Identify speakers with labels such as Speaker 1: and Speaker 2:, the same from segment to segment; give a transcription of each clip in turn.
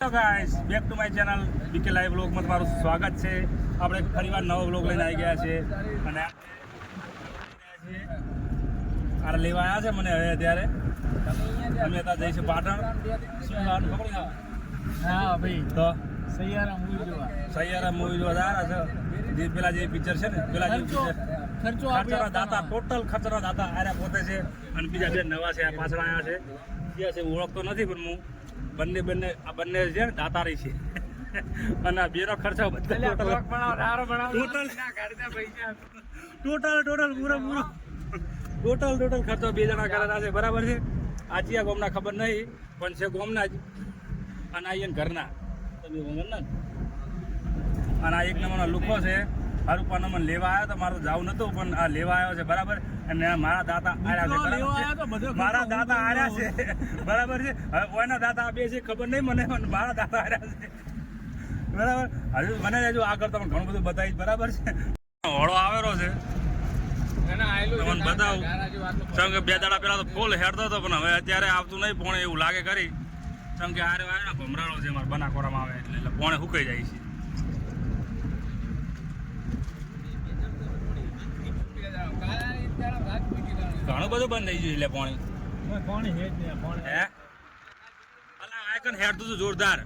Speaker 1: Hello guys back to my channel B K બ્લોગમાં તમારું સ્વાગત છે. આપણે ફરીવાર નવો બ્લોગ લઈને આવી ગયા છે અને આ લેવા આવ્યા છે મને હવે અત્યારે. અમે ત્યાં જઈશું પાટણ. શું જવાનું ખબર
Speaker 2: હા ભાઈ.
Speaker 1: તો?
Speaker 2: સૈયારા મૂવી જોવા.
Speaker 1: સૈયારા મૂવી જોવા જવાના છે. જે પેલા જે પિક્ચર છે ને પેલા જે પિક્ચર
Speaker 2: ખર્ચો
Speaker 1: ખર્ચના દાતા ટોટલ ખર્ચના દાતા આર્યા પોતે છે. અને બીજા બે નવા છે આ પાછળ આવ્યા છે. ક્યાં છે ઓળખતો નથી પણ હું. બંને બંને આ બંને છે ને દાતારી છે. અને આ બેનો ખર્ચો બધો ટોટલ ટોટલ ટોટલ પૂરો પૂરો. ટોટલ ટોટલ ખર્ચો બે જણા કરેલા છે બરાબર છે? આ ચિયા ગોમના ખબર નહીં પણ છે ગોમના જ. અને આ ઘરના. તમે ગોમના ને? અને આ એક નંબરનો લુખો છે. હરુપાનો મને લેવા આવ્યો તો મારે તો જાવું નતું પણ આ લેવા આવ્યો છે બરાબર? અને મારા દાતા આર્યા છે? મારા દાતા આર્યા છે બરાબર છે? હવે કોઈના દાતા બે છે ખબર નહીં મને પણ મારા દાતા આર્યા છે. બરાબર? હજુ મને હજુ આગળ તમને ઘણું બધું બતાવીશ બરાબર છે? હોળો આવેલો છે. તમને બતાવું. કેમ કે બે દાડા પહેલા તો ફૂલ હેરતો હતો પણ હવે અત્યારે આવતું નહીં પોણે એવું લાગે કરી કેમ કે આરે ને ભમરાળો છે મારા બનાકોરામાં આવે એટલે પોણે સુકાઈ જાય છે. ઘણું બધું બંધ થઈ ગયું એટલે પાણી.
Speaker 2: કોણ હે જ કોણ
Speaker 1: હે? અલા આયકન હેડતું હતું જોરદાર?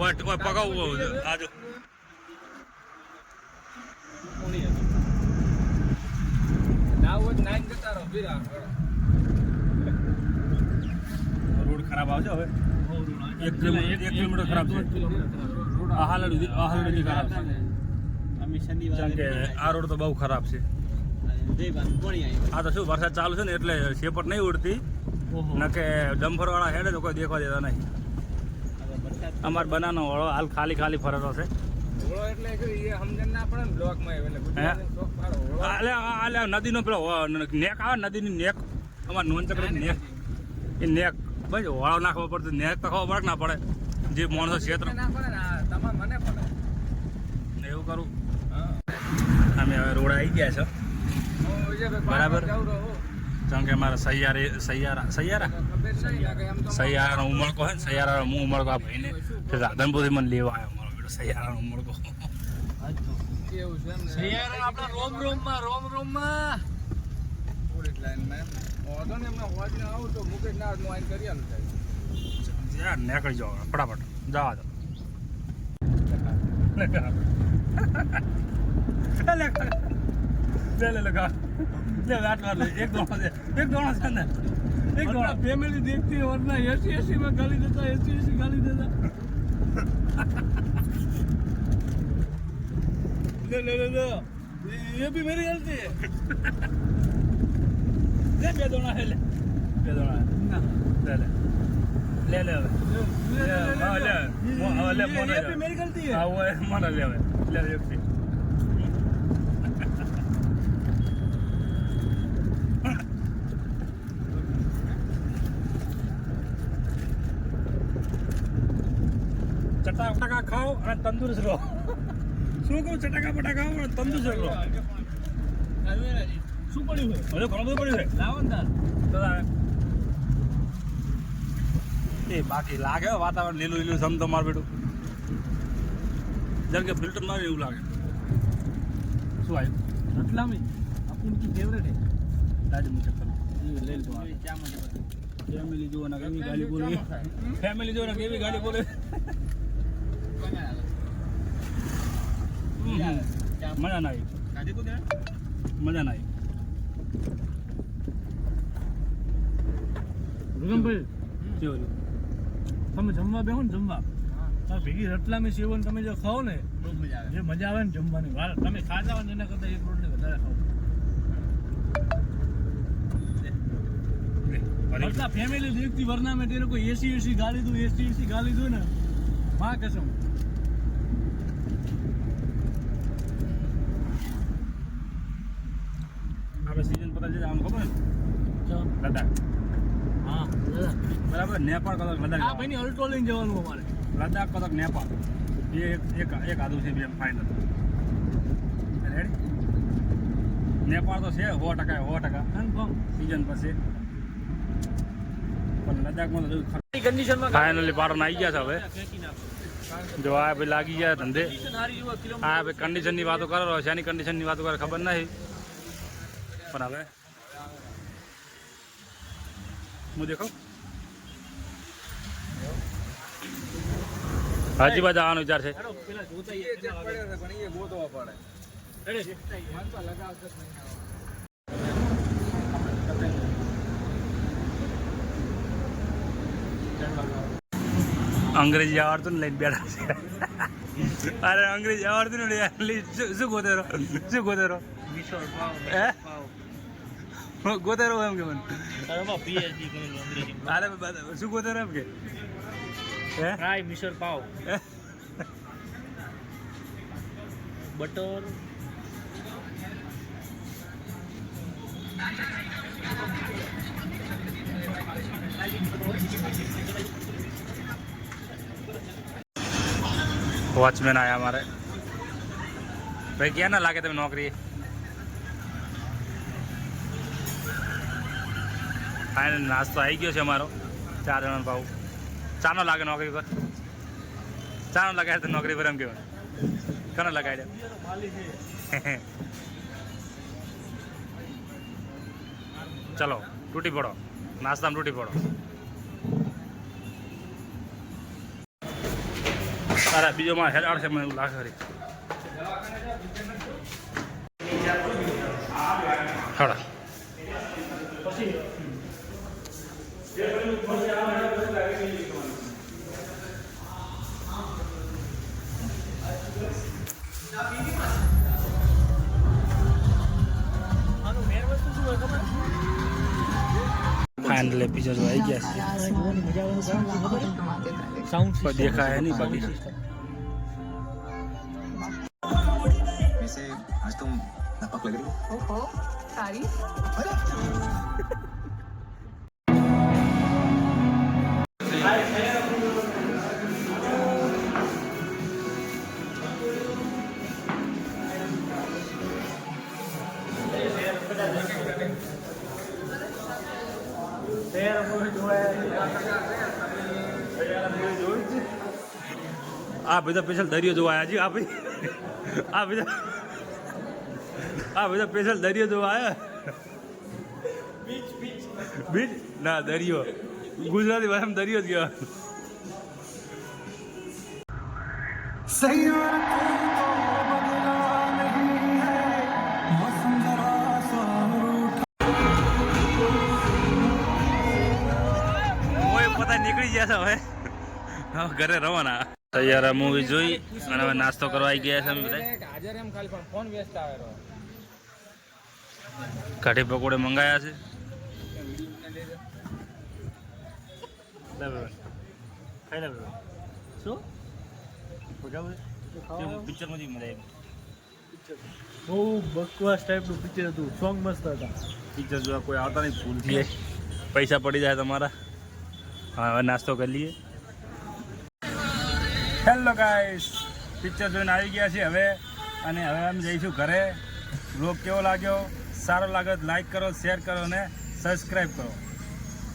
Speaker 1: ઓય પગાવું આજુ રોડ ખરાબ આવશે હવે. એક કિલોમીટર એક કિલોમીટર ખરાબ છે. આ હાલડ સુધી- આ હાલડ સુધી ખરાબ છે. આ રોડ તો બહુ ખરાબ છે. આ તો શું વરસાદ ચાલુ છે ને એટલે શેપટ નહીં ઉડતી.
Speaker 2: ઓહો.
Speaker 1: ન કે ડમ્ફર વાળા હેડે તો કોઈ દેખવા દેતા નહીં. અમાર બનાનો વળો હાલ ખાલી ખાલી ફરતો છે. હે? આલે આલે નદીનો પેલો નેક આવે ને નદીની નેક. અમારે નોન ચકડી નેક. એ નેક. ભાઈ વાળો નાખવો ખબર પડતી નેક તો ખબર પડે ના પડે? જે માણસો ક્ષેત્ર એવું કરું. અમે હવે રોડ આવી ગયા છે. બરાબર. કારણ કે અમારા સૈયારે સૈયારા સૈયારા? સૈયારાનો ઉમળકો હે ને સૈયારાનો હું ઉમળકો આ ભાઈને. રાધનપુરથી મને લેવા આવ્યો મારો બેટો સૈયારાનો ઉમળકો.
Speaker 2: સૈયારા આપણા રોમ રોમમાં રોમ રોમમાં
Speaker 1: યાર નીકળી જાઓ ફટાફટ. જવા દો. લે લે કર. લે લે લે કર. લે આટલા લે. એક દોણો છે એક દોણો છે ને એક દોણો
Speaker 2: ફેમિલી દેખતી વરના એસી એસી માં ગાલી દેતા એસી એસી ગાલી દેતા લે લે લે લે ये भी मेरी गलती है
Speaker 1: લે બે દોણા છે લે બે દોણા લે લે લે લે હવે લે, હા, લે. મો- હવે લે, મોને
Speaker 2: ये
Speaker 1: લે.
Speaker 2: भी मेरी गलती है
Speaker 1: હા ઓય મને લે હવે લે લે એક થી. ચટા અને તંદુરસ્ત રહો. શું કહું? ચટાકા બટાકા અને તંદુરસ્ત રહો.
Speaker 2: શું પડ્યું છે?
Speaker 1: હવે ઘણું બધું પડ્યું છે.
Speaker 2: લાવો ને
Speaker 1: એ બાકી લાગે વાતાવરણ લીલું લીલું સમ તમારું બેટું. જેમ કે ફિલ્ટર મારે એવું લાગે. શું આવ્યું
Speaker 2: રતલામી આપણી ફેવરેટ હે
Speaker 1: દાદી મુજબ
Speaker 2: લઈ
Speaker 1: લો ક્યાં મુજબ કેવી ગાડી બોલે ફેમિલી જોવાના કેવી ગાડી બોલે. મજા ના આવી. મજા ના આવી.
Speaker 2: ભૂગમભાઈ
Speaker 1: કેવું
Speaker 2: તમે જમવા બેહો ને જમવા. ભેગી રટલામી સેવો ને તમે જો ખાઓ ને જે મજા આવે. ને જમવાની. વાર તમે ખાતા હોય ને એના કરતાં એક રોટલી વધારે ખાઓ. બધા ફેમિલી દેખતી વરના મેં તે લોકો એસી એસી ગાળી દઉં એસી એસી ગાળી
Speaker 1: દઉં ને માં કસમ કદાચ ખબર ને લદ્દાખ.
Speaker 2: હા
Speaker 1: બરાબર? નેપાળ કદાચ લદ્દાખ
Speaker 2: આ ભાઈની જવાનું અમારે.
Speaker 1: લદ્દાખ કદાચ નેપાળ. એ એક એક આદુ છે બે ફાઇનલ રેડી નેપાળ તો છે સો ટકા સો ટકા.
Speaker 2: કન્ફર્મ
Speaker 1: સિઝન પછી. પણ લદ્દાખમાં તો ખરી
Speaker 2: કન્ડિશનમાં
Speaker 1: ફાઇનલી પાટણ આવી ગયા છે હવે. જો આ ભાઈ લાગી ગયા ધંધે. આ ભાઈ કન્ડિશનની વાતો કરો છે આની કન્ડિશનની વાતો કરે ખબર નહીં. હવે હું દેખો હજી બાજુ આવવાનો વિચાર છે? અંગ્રેજી આવડતું ને લઈને બેઠા છે. અરે અંગ્રેજી આવડતું ને શું ગોતેરો શું ગોતેરો હે?
Speaker 2: પાવ.
Speaker 1: ગોતેરો એમ કે મને
Speaker 2: તારે એમાં PhD કરેલું અંગ્રેજીમાં.
Speaker 1: અરે બા- શું ગોતેરો એમ કે હે
Speaker 2: ફ્રાય મિશોર પાવ
Speaker 1: હે?
Speaker 2: બટર
Speaker 1: વોચમેન આયા અમારે ભાઈ ક્યાં ના લાગે તમે નોકરી ફાઇનલ નાસ્તો આવી ગયો છે અમારો. ચાર જણાનો ભાવ. ચાનો લાગે નોકરી પર? ચાનો લગાડે તો નોકરી પર એમ કહેવાય. કોને
Speaker 2: લગાડે
Speaker 1: ચલો, તૂટી પડો. નાસ્તામાં તૂટી પડો. અરે, બીજો માં હેડ છે મને એવું લાગે ખરી. હડા. ફાઇનલ એપિસોડ આવી ગયા છે
Speaker 2: જોવાની મજા આવે શું ખબર સાઉન્ડ
Speaker 1: પણ દેખાય નહીં બાકી
Speaker 3: वैसे आज तुम नापक लग रही हो
Speaker 4: ओहो तारीफ
Speaker 1: આ બધા સ્પેશિયલ દરિયો જોવા આવ્યા છે આ ભાઈ. આ બધા આ બધા સ્પેશિયલ દરિયો જોવા આવ્યા બીચ ના, દરિયો. ગુજરાતી ભાષામાં દરિયો જ કહેવાય. નીકળી ગયા છે હવે. હવે ઘરે રવાના. તૈયાર મૂવી જોઈ અને હવે નાસ્તો કરવા આવી ગયા છે અમે બધા કાઠી પકોડે મંગાયા છે.
Speaker 2: શું?
Speaker 1: પિક્ચરમાં મળે
Speaker 2: બહુ બકવાસ ટાઈપનું પિક્ચર હતું. સોંગ મસ્ત હતા.
Speaker 1: પિક્ચર જોવા કોઈ આવતા નહીં ભૂલથી પૈસા પડી જાય તમારા. હા, હવે નાસ્તો કરી લઈએ. હેલો ગાઈસ પિક્ચર જોઈને આવી ગયા છીએ હવે. અને હવે અમે જઈશું ઘરે. બ્લોગ કેવો લાગ્યો? સારો લાગ્યો લાઈક કરો શેર કરો અને સબસ્ક્રાઈબ કરો.